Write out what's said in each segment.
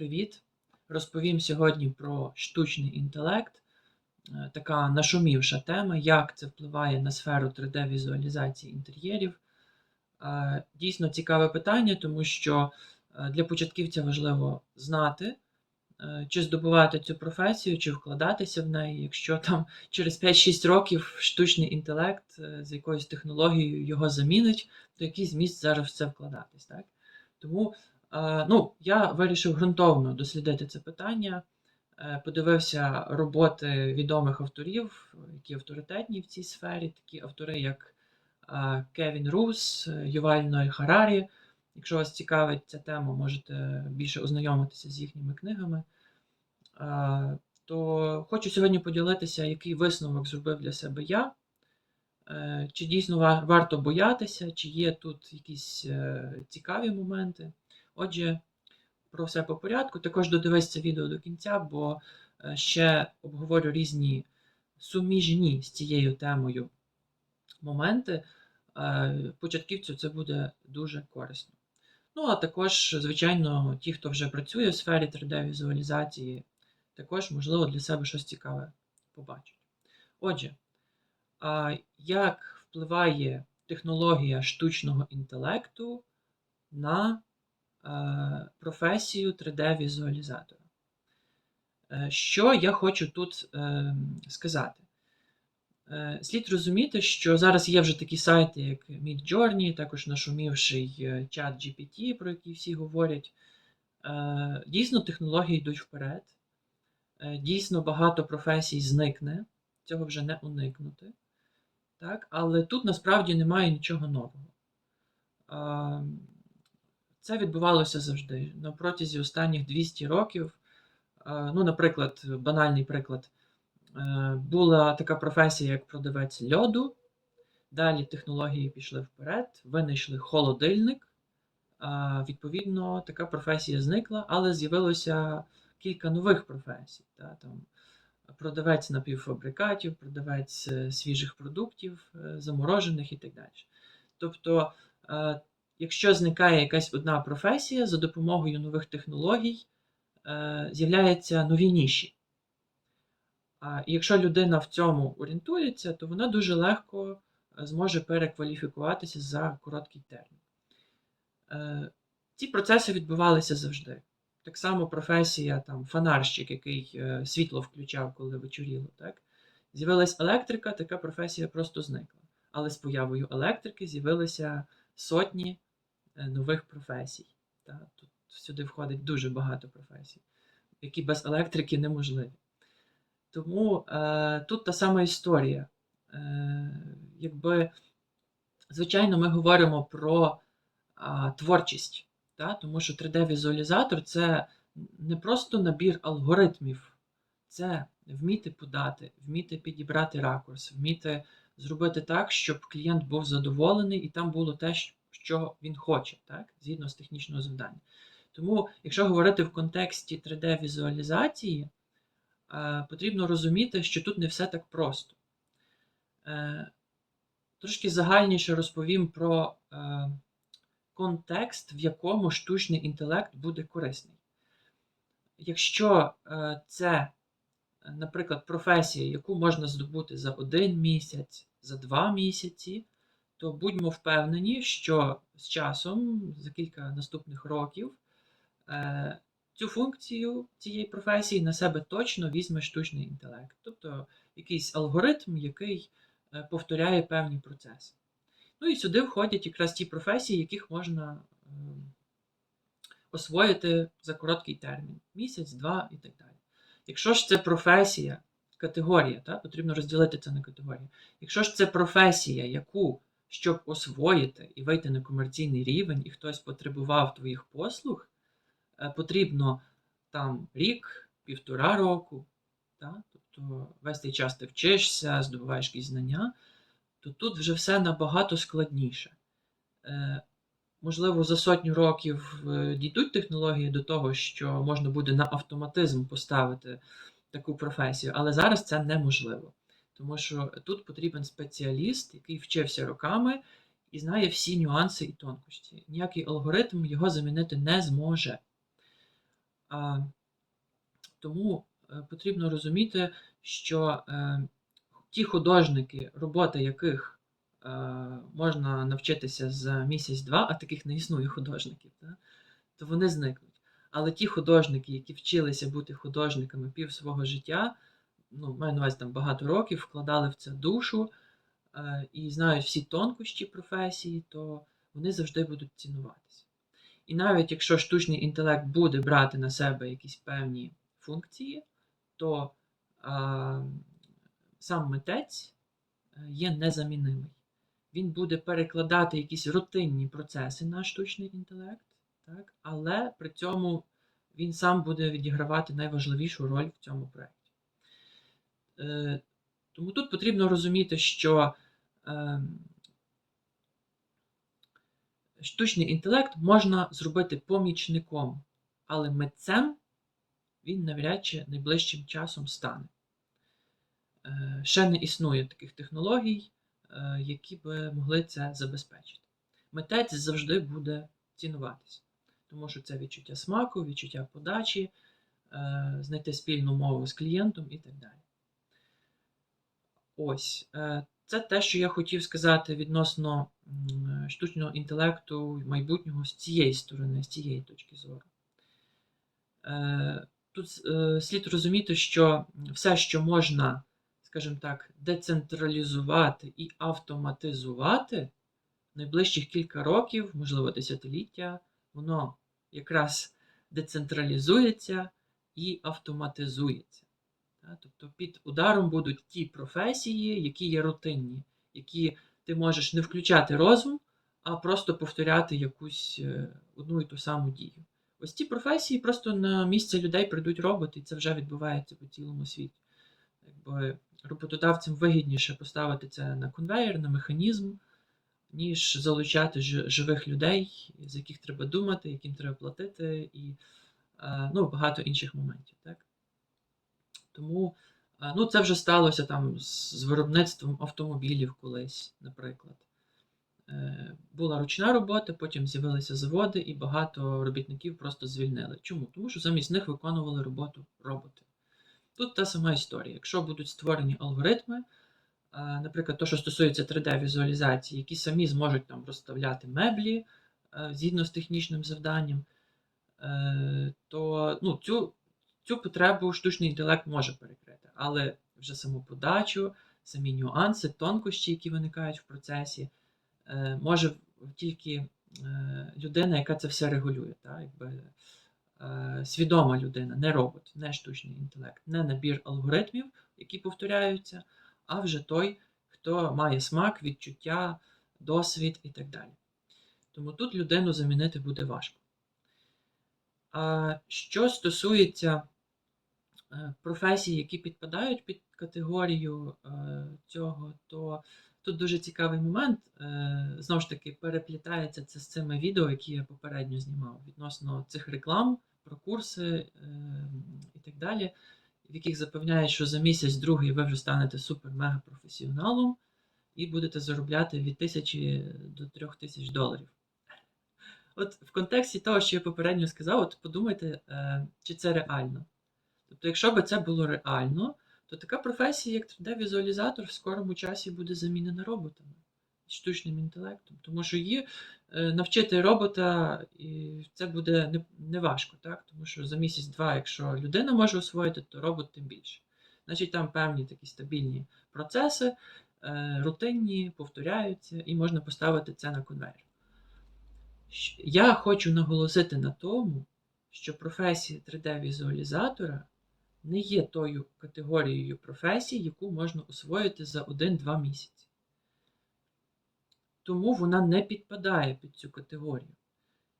Привіт! Розповім сьогодні про штучний інтелект. Е, Така нашумівша тема, як це впливає на сферу 3D-візуалізації інтер'єрів. Е, Дійсно цікаве питання, тому що е, для початківця важливо знати, чи здобувати цю професію, чи вкладатися в неї. Якщо там через 5-6 років штучний інтелект з якоюсь технологією його замінить, то який зміст зараз в це вкладатись. Так? Тому Ну, я вирішив ґрунтовно дослідити це питання, е, подивився роботи відомих авторів, які авторитетні в цій сфері, такі автори, як е, Кевін Рус, е, Юваль Ной Харарі. Якщо вас цікавить ця тема, можете більше ознайомитися з їхніми книгами. Е, То хочу сьогодні поділитися, який висновок зробив для себе я. Е, Чи дійсно варто боятися, чи є тут якісь е, цікаві моменти. Отже, про все по порядку. Також додивись це відео до кінця, бо е, ще обговорю різні суміжні з цією темою моменти. Е, Початківцю це буде дуже корисно. Ну, а також, звичайно, ті, хто вже працює в сфері 3D-візуалізації, також, можливо, для себе щось цікаве побачать. Отже, як впливає технологія штучного інтелекту на професію 3D-візуалізатора? Е, Що я хочу тут е, сказати? Е, Слід розуміти, що зараз є вже такі сайти, як Midjourney, також нашумівший е, чат GPT, про який всі говорять. Е, Дійсно, технології йдуть вперед. Е, Дійсно, багато професій зникне, цього вже не уникнути. Так? Але тут насправді немає нічого нового. Е, Це відбувалося завжди. На протязі останніх 200 років. Е, Ну, наприклад, банальний приклад. Е, Була така професія, як продавець льоду. Далі технології пішли вперед, винайшли холодильник. Відповідно, така професія зникла, але з'явилося кілька нових професій. Та, там, продавець напівфабрикатів, продавець е, свіжих продуктів, е, заморожених і так далі. Тобто, е, якщо зникає якась одна професія, за допомогою нових технологій е, з'являються нові ніші. А і якщо людина в цьому орієнтується, то вона дуже легко е, зможе перекваліфікуватися за короткий термін. Е, Ці процеси відбувалися завжди. Так само професія там, фонарщик, який світло включав, коли вечоріло. Так? З'явилась електрика, така професія просто зникла. Але з появою електрики з'явилися сотні нових професій. Та? Тут сюди входить дуже багато професій, які без електрики неможливі. Тому е, тут та сама історія. Е, якби, звичайно, ми говоримо про а, творчість, та? тому що 3D-візуалізатор це не просто набір алгоритмів, це вміти подати, вміти підібрати ракурс, вміти зробити так, щоб клієнт був задоволений і там було те, що він хоче, так? згідно з технічного завдання. Тому, якщо говорити в контексті 3D-візуалізації, е, потрібно розуміти, що тут не все так просто. Е, Трошки загальніше розповім про е, контекст, в якому штучний інтелект буде корисний. Якщо це, наприклад, професія, яку можна здобути за один місяць, за два місяці, то будьмо впевнені, що з часом, за кілька наступних років, е, цю функцію цієї професії на себе точно візьме штучний інтелект. Тобто якийсь алгоритм, який е, повторяє певні процеси. Ну і сюди входять якраз ті професії, яких можна е, освоїти за короткий термін місяць, два і так далі. Якщо ж це професія, категорія, та, потрібно розділити це на категорії. Якщо ж це професія, яку, щоб освоїти і вийти на комерційний рівень, і хтось потребував твоїх послуг, е, потрібно там рік, півтора року, та, тобто весь цей час ти вчишся, здобуваєш якісь знання, то тут вже все набагато складніше. Е, можливо, за сотню років е, дійдуть технології до того, що можна буде на автоматизм поставити таку професію, але зараз це неможливо. Тому що тут потрібен спеціаліст, який вчився роками і знає всі нюанси і тонкощі. Ніякий алгоритм його замінити не зможе. Тому е, потрібно розуміти, що е, ті художники, робота яких е, можна навчитися за місяць-два, а таких не існує художників, то вони зникнуть. Але ті художники, які вчилися бути художниками пів свого життя, ну, маю на увазі там багато років, вкладали в це душу е, і знають всі тонкощі професії, то вони завжди будуть цінуватися. І навіть якщо штучний інтелект буде брати на себе якісь певні функції, то а, сам митець е, є незамінимий. Він буде перекладати якісь рутинні процеси на штучний інтелект, так? але при цьому він сам буде відігравати найважливішу роль в цьому проєкті. Е, тому тут потрібно розуміти, що е, штучний інтелект можна зробити помічником, але митцем він навряд чи найближчим часом стане. Е, ще не існує таких технологій, які би могли це забезпечити. Митець завжди буде цінуватися, тому що це відчуття смаку, відчуття подачі, знайти спільну мову з клієнтом і так далі. Ось, е, це те, що я хотів сказати відносно штучного інтелекту майбутнього з цієї сторони, з цієї точки зору. Е, Тут е, слід розуміти, що все, що можна, скажімо так, децентралізувати і автоматизувати найближчих кілька років, можливо, десятиліття, воно якраз децентралізується і автоматизується. Тобто під ударом будуть ті професії, які є рутинні, які ти можеш не включати розум, а просто повторяти якусь е, одну і ту саму дію. Ось ці професії просто на місце людей прийдуть роботи, і це вже відбувається по цілому світі. Якби роботодавцям вигідніше поставити це на конвейер, на механізм, ніж залучати живих людей, з яких треба думати, яким треба платити, і е, ну, багато інших моментів. Так? Тому е, ну, це вже сталося там з виробництвом автомобілів колись, наприклад. Е, Була ручна робота, потім з'явилися заводи, і багато робітників просто звільнили. Чому? Тому що замість них виконували роботу роботи. Тут та сама історія. Якщо будуть створені алгоритми, е, наприклад, то, що стосується 3D-візуалізації, які самі зможуть там розставляти меблі згідно з технічним завданням, то ну, цю, цю потребу штучний інтелект може перекрити. Але вже саму подачу, самі нюанси, тонкощі, які виникають в процесі, е, може тільки е, людина, яка це все регулює. Так? Якби, е, свідома людина, не робот, не штучний інтелект, не набір алгоритмів, які повторяються, а вже той, хто має смак, відчуття, досвід і так далі. Тому тут людину замінити буде важко. Що стосується е, професій, які підпадають під категорію е, цього, то тут дуже цікавий момент. Е, Знову ж таки, переплітається це з цими відео, які я попередньо знімав, відносно цих реклам про курси і так далі, в яких запевняють, що за місяць-другий ви вже станете супер-мега-професіоналом і будете заробляти від тисячі до трьох тисяч доларів. От в контексті того, що я попередньо сказав, от подумайте, е, чи це реально. Тобто, якщо б це було реально, то така професія, як 3D-візуалізатор, в скорому часі буде замінена роботами, штучним інтелектом. Тому що її е, навчити робота, і це буде не, не так? Тому що за місяць-два, якщо людина може освоїти, то робот тим більше. Значить, там певні такі стабільні процеси, е, рутинні, повторяються, і можна поставити це на конвейер. Я хочу наголосити на тому, що професія 3D-візуалізатора не є тою категорією професій, яку можна освоїти за 1-2 місяці. Тому вона не підпадає під цю категорію.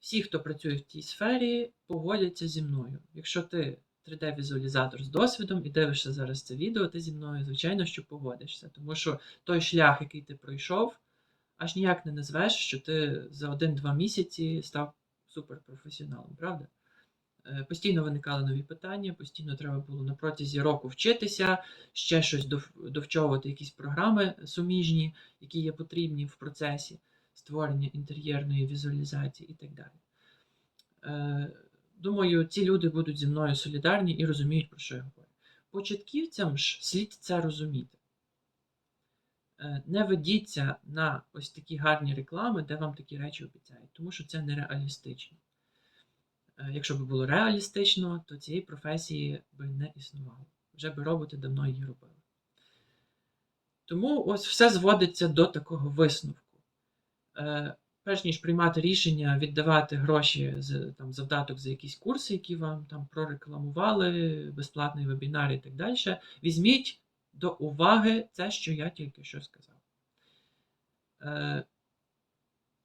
Всі, хто працює в тій сфері, погодяться зі мною. Якщо ти 3D-візуалізатор з досвідом і дивишся зараз це відео, ти зі мною, звичайно, що погодишся. Тому що той шлях, який ти пройшов, аж ніяк не назвеш, що ти за 1-2 місяці став суперпрофесіоналом, правда? Е, Постійно виникали нові питання, постійно треба було на протязі року вчитися, ще щось довчовувати, якісь програми суміжні, які є потрібні в процесі створення інтер'єрної візуалізації і так далі. Е, думаю, ці люди будуть зі мною солідарні і розуміють, про що я говорю. Початківцям ж слід це розуміти. Е, Не ведіться на ось такі гарні реклами, де вам такі речі обіцяють, тому що це нереалістично. Е, Якщо б було реалістично, то цієї професії би не існувало. Вже би роботи давно її робили. Тому ось все зводиться до такого висновку. Е, Перш ніж приймати рішення віддавати гроші з там, завдаток за якісь курси, які вам там прорекламували, безплатний вебінар і так далі, візьміть до уваги це, що я тільки що сказав. Е,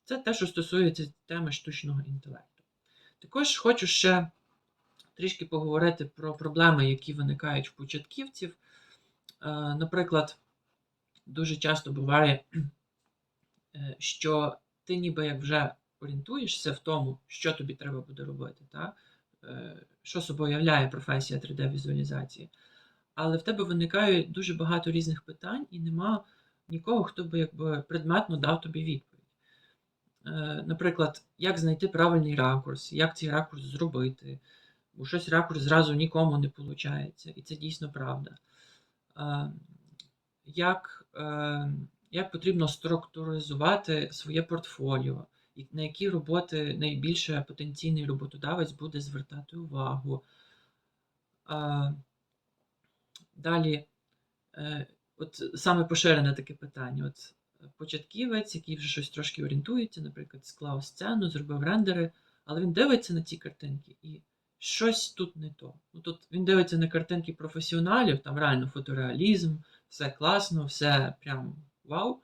Це те, що стосується теми штучного інтелекту. Також хочу ще трішки поговорити про проблеми, які виникають в початківців. Е, Наприклад, дуже часто буває, е, що ти ніби як вже орієнтуєшся в тому, що тобі треба буде робити, та? Що собою являє професія 3D-візуалізації. Але в тебе виникає дуже багато різних питань, і нема нікого, хто би якби предметно дав тобі відповідь. Е, Наприклад, як знайти правильний ракурс, як цей ракурс зробити, бо щось ракурс зразу нікому не виходить, і це дійсно правда. Е, Як, е, як потрібно структуризувати своє портфоліо, і на які роботи найбільше потенційний роботодавець буде звертати увагу. Е, Далі, е, от саме поширене таке питання. От початківець, який вже щось трошки орієнтується, наприклад, склав сцену, зробив рендери, але він дивиться на ці картинки і щось тут не то. Ну, тут він дивиться на картинки професіоналів, там реально фотореалізм, все класно, все прям вау.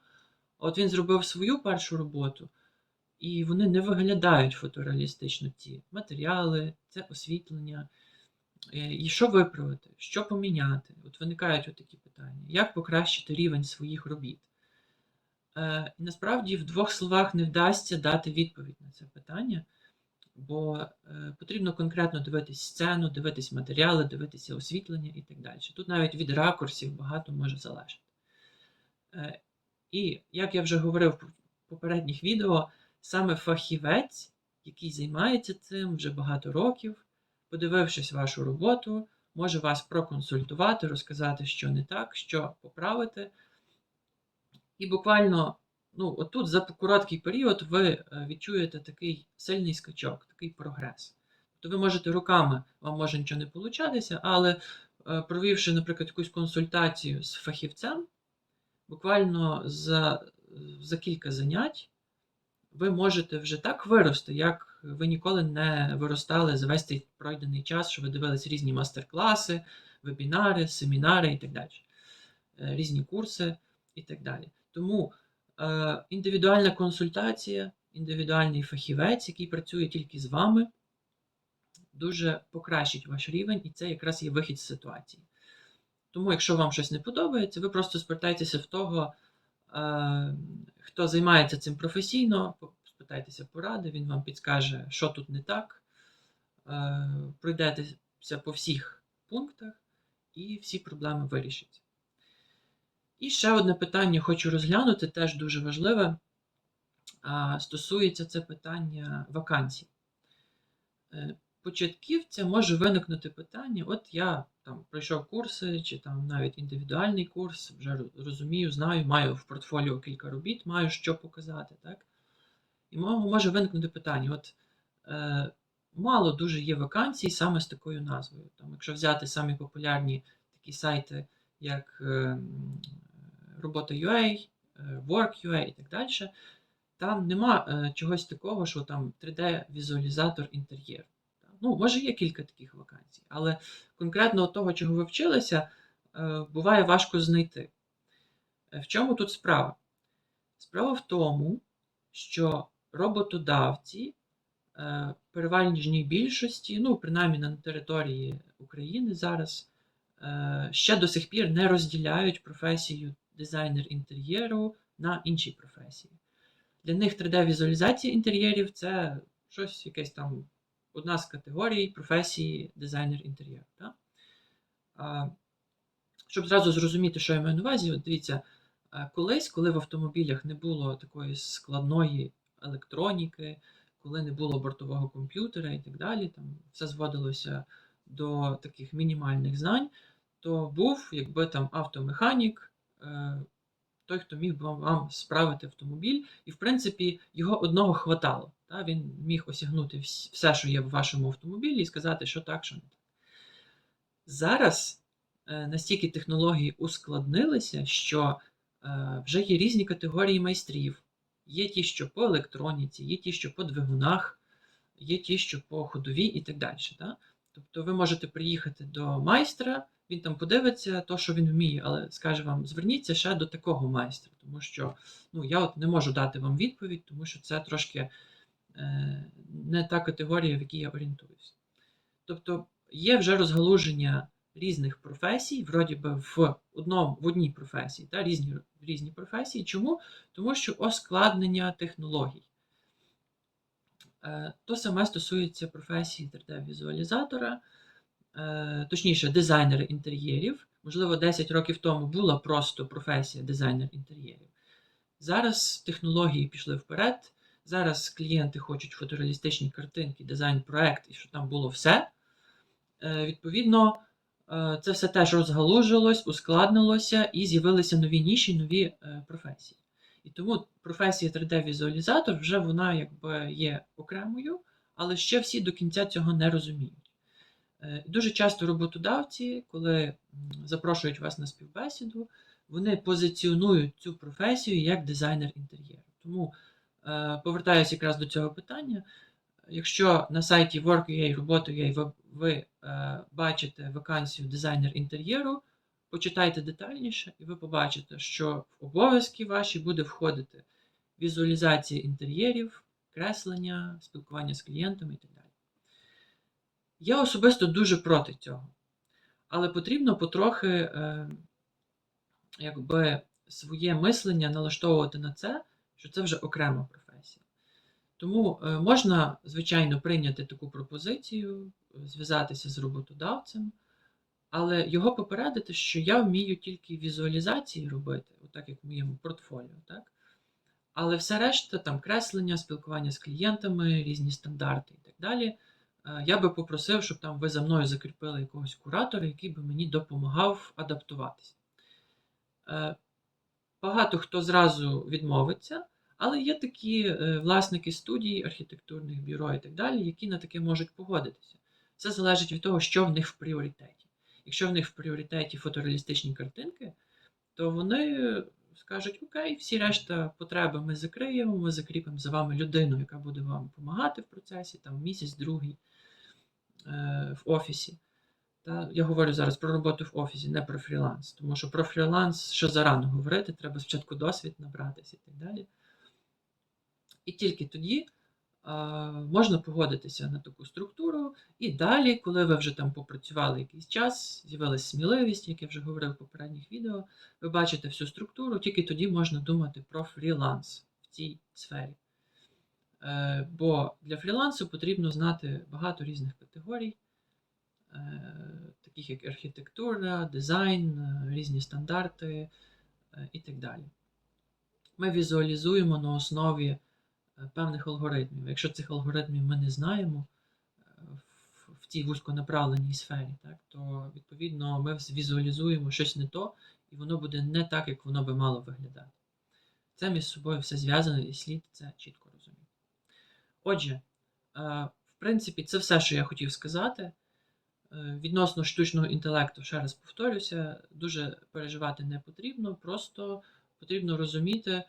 А от він зробив свою першу роботу, і вони не виглядають фотореалістично ці матеріали, це освітлення. Е, І що виправити, що поміняти? От виникають такі питання. Як покращити рівень своїх робіт? Е, І насправді в двох словах не вдасться дати відповідь на це питання, бо е, потрібно конкретно дивитись сцену, дивитись матеріали, дивитися освітлення і так далі. Тут навіть від ракурсів багато може залежати. І як я вже говорив в попередніх відео, саме фахівець, який займається цим вже багато років, подивившись вашу роботу, може вас проконсультувати, розказати, що не так, що поправити. І буквально, ну, отут за короткий період ви е, відчуєте такий сильний скачок, такий прогрес. Тобто ви можете руками, вам може нічого не получатися, але е, провівши, наприклад, якусь консультацію з фахівцем, буквально за, за кілька занять ви можете вже так вирости, як ви ніколи не виростали за весь цей пройдений час, що ви дивились різні мастер-класи, вебінари, семінари і так далі, е, різні курси і так далі. Тому е, індивідуальна консультація, індивідуальний фахівець, який працює тільки з вами, дуже покращить ваш рівень, і це якраз є вихід з ситуації. Тому, якщо вам щось не подобається, ви просто звертайтеся в того, е, хто займається цим професійно, спитайтеся поради, він вам підскаже, що тут не так. Е, Пройдетеся по всіх пунктах, і всі проблеми вирішаться. І ще одне питання хочу розглянути, теж дуже важливе. Стосується це питання вакансій. Е, Початківця може виникнути питання: от я там пройшов курси, чи там навіть індивідуальний курс, вже розумію, знаю, маю в портфоліо кілька робіт, маю що показати. так? І мо- може виникнути питання: от е, мало дуже є вакансій саме з такою назвою. Там, якщо взяти самі популярні такі сайти, як е, робота.ua, е, Work.ua і так далі, там нема е, чогось такого, що там 3D-візуалізатор інтер'єру. Ну, може, є кілька таких вакансій, але конкретно того, чого ви вчилися, е, буває важко знайти. Е, В чому тут справа? Справа в тому, що роботодавці е, переважній більшості, ну, принаймні на території України зараз, е, ще до сих пір не розділяють професію дизайнер інтер'єру на інші професії. Для них 3D-візуалізація інтер'єрів це щось якесь там одна з категорій професії дизайнер інтер'єру. Щоб зразу зрозуміти, що я маю на увазі, от дивіться, колись, коли в автомобілях не було такої складної електроніки, коли не було бортового комп'ютера і так далі, там все зводилося до таких мінімальних знань, то був якби там автомеханік, е, той, хто міг би вам справити автомобіль, і в принципі його одного хватало. Та? Він міг осягнути все, що є в вашому автомобілі, і сказати, що так, що не так. Зараз е, настільки технології ускладнилися, що е, вже є різні категорії майстрів. Є ті, що по електроніці, є ті, що по двигунах, є ті, що по ходовій і так далі. Да? Тобто ви можете приїхати до майстра, він там подивиться то, що він вміє, але скаже вам, зверніться ще до такого майстра, тому що ну, я от не можу дати вам відповідь, тому що це трошки е, не та категорія, в якій я орієнтуюся. Тобто є вже розгалуження різних професій, вроді би в одному, в одній професії, та, різні, різні професії. Чому? Тому що оскладнення технологій. Е, То саме стосується професії 3D-візуалізатора, е, точніше, дизайнера інтер'єрів. Можливо, 10 років тому була просто професія дизайнер інтер'єрів. Зараз технології пішли вперед. Зараз клієнти хочуть фотореалістичні картинки, дизайн-проект, і щоб там було все. Е, Відповідно, це все теж розгалужилось, ускладнилося і з'явилися нові ніші, нові е, професії. І тому професія 3D-візуалізатор вже вона якби є окремою, але ще всі до кінця цього не розуміють. Е, Дуже часто роботодавці, коли запрошують вас на співбесіду, вони позиціонують цю професію як дизайнер інтер'єру. Тому е, повертаюся якраз до цього питання. Якщо на сайті Work.ua, робота.ua ви, ви е, бачите вакансію дизайнер інтер'єру, почитайте детальніше, і ви побачите, що в обов'язки ваші буде входити візуалізація інтер'єрів, креслення, спілкування з клієнтами і так далі. Я особисто дуже проти цього. Але потрібно потрохи е, якби, своє мислення налаштовувати на це, що це вже окрема професія. Тому е, можна, звичайно, прийняти таку пропозицію, е, зв'язатися з роботодавцем, але його попередити, що я вмію тільки візуалізації робити, отак як в моєму портфоліо. Так? Але все решта, там креслення, спілкування з клієнтами, різні стандарти і так далі. е, Я би попросив, щоб там ви за мною закріпили якогось куратора, який би мені допомагав адаптуватися. Багато хто зразу відмовиться, але є такі е, власники студій, архітектурних бюро і так далі, які на таке можуть погодитися. Все залежить від того, що в них в пріоритеті. Якщо в них в пріоритеті фотореалістичні картинки, то вони скажуть: Окей, всі решта потреби ми закриємо, ми закріпимо за вами людину, яка буде вам допомагати в процесі, там місяць, другий е, в офісі. Та, я говорю зараз про роботу в офісі, не про фріланс. Тому що про фріланс ще зарано говорити, треба спочатку досвід набратися і так далі. І тільки тоді а, можна погодитися на таку структуру. І далі, коли ви вже там попрацювали якийсь час, з'явилася сміливість, як я вже говорив в попередніх відео, ви бачите всю структуру, тільки тоді можна думати про фріланс в цій сфері. Е, бо для фрілансу потрібно знати багато різних категорій, е, таких як архітектура, дизайн, е, різні стандарти е, і так далі. Ми візуалізуємо на основі е, певних алгоритмів. Якщо цих алгоритмів ми не знаємо е, в, цій вузьконаправленій сфері, так, то відповідно ми візуалізуємо щось не то, і воно буде не так, як воно би мало виглядати. Це між собою все зв'язано і слід це чітко розуміти. Отже, е, в принципі, це все, що я хотів сказати. Е, Відносно штучного інтелекту, ще раз повторюся, дуже переживати не потрібно, просто потрібно розуміти, е,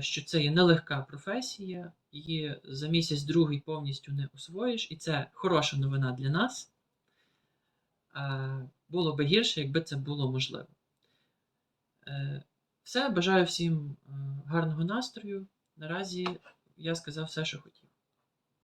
що це є нелегка професія, її за місяць другий повністю не освоїш, і це хороша новина для нас. Е, Було би гірше, якби це було можливо. Е, Все, бажаю всім е, гарного настрою. Наразі я сказав все, що хотів.